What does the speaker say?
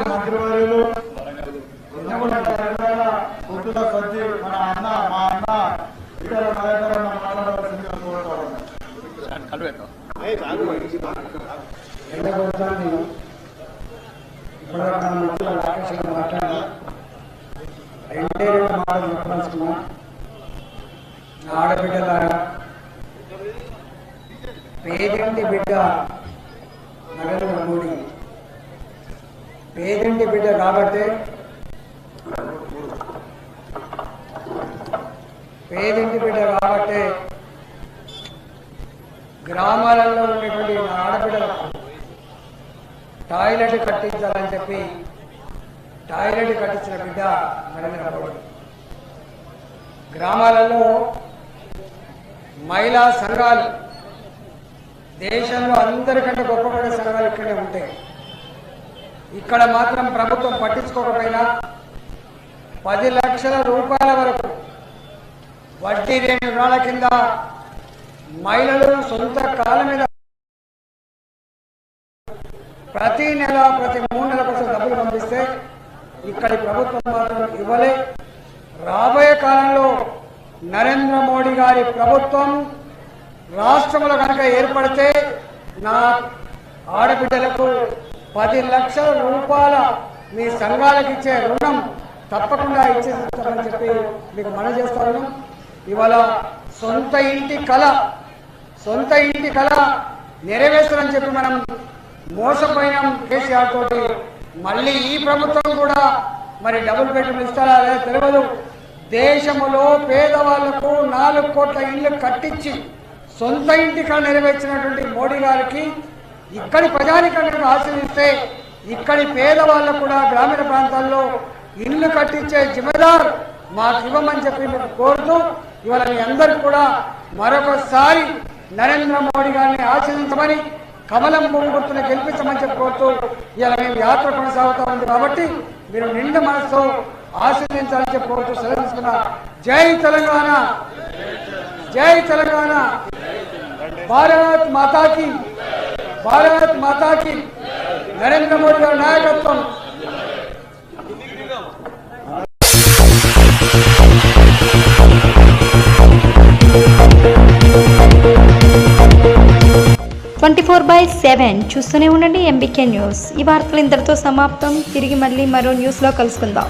మాజీ మంత్రివర్యులు ఎన్నగూడ తెలంగాణ మన అన్న మా అన్న ఇతర నాయకులను మాట్లాడవలసిందిగా రెండే రెండు మాటలు ఆడబిడ్డలారా బిడ్డ నరేంద్ర మోడీ పేదంటి బిడ్డ కాబట్టి పేదింటి బిడ్డ కాబట్టి గ్రామాలలో ఉండేటువంటి నా ఆడబిడ్డలకు టాయిలెట్ కట్టించాలని చెప్పి టాయిలెట్ కట్టించిన బిడ్డ నరేంద్ర మోడీ. గ్రామాలలో మహిళా సంఘాలు దేశంలో అందరికంటే గొప్ప సంఘాలు ఇక్కడే ఉంటాయి. ఇక్కడ మాత్రం ప్రభుత్వం పట్టించుకోకపోయినా పది లక్షల రూపాయల వరకు వడ్డీ లేని రుణాల కింద మహిళలు సొంత కాల మీద ప్రతి నెల ప్రతి మూడు నెలల కోసం డబ్బులు పంపిస్తే ఇక్కడి ప్రభుత్వం మాత్రం ఇవ్వలే. రాబోయే కాలంలో నరేంద్ర మోడీ గారి ప్రభుత్వం రాష్ట్రంలో కనుక ఏర్పడితే నా ఆడబిడ్డలకు పది లక్షల రూపాయల మీ సంఘాలకు ఇచ్చే రుణం తప్పకుండా ఇచ్చేస్తామని చెప్పి మీకు మనం చేస్తాను ఇవాళ సొంత ఇంటి కళ సొంత ఇంటి కళ నెరవేర్చాలని చెప్పి మనం మోసపోయినాం కేసీఆర్ తోటి. మళ్ళీ ఈ ప్రభుత్వం కూడా మరి డబుల్ బెడ్రూమ్ ఇస్తారా లేదా తెలియదు దేశంలో పేదవాళ్ళకు నాలుగు కోట్ల ఇళ్ళు కట్టించి సొంత ఇంటి కళ నెరవేర్చినటువంటి మోడీ గారికి ఇక్కడి ప్రజానికంగా ఆశ్రయిస్తే ఇక్కడి పేదవాళ్ళకు కూడా గ్రామీణ ప్రాంతాల్లో ఇల్లు కట్టించే జిమ్మదార్ మాకు ఇవ్వమని చెప్పి మేము కోరుతూ ఇవాళ మీ అందరికి కూడా మరొకసారి నరేంద్ర మోడీ గారిని ఆశీర్వించమని కమలం పువ్వు గెలిపించమని చెప్పి కోరుతూ ఇవాళ మేము యాత్ర కొనసాగుతా ఉంది కాబట్టి మీరు నిండు మనసుతో ఆశీర్వించాలని చెప్పి కోరుతూ సెలవిస్తున్నా జై తెలంగాణ జై తెలంగాణ. భారత్ మాతాకి. భారత్ మాతాకి నరేంద్ర మోడీ గారి నాయకత్వం. ట్వంటీ ఫోర్ బై సెవెన్ చూస్తూనే ఉండండి ఎంబీకే న్యూస్. ఈ వార్తలు ఇంతటితో సమాప్తం. తిరిగి మళ్ళీ మరో న్యూస్లో కలుసుకుందాం.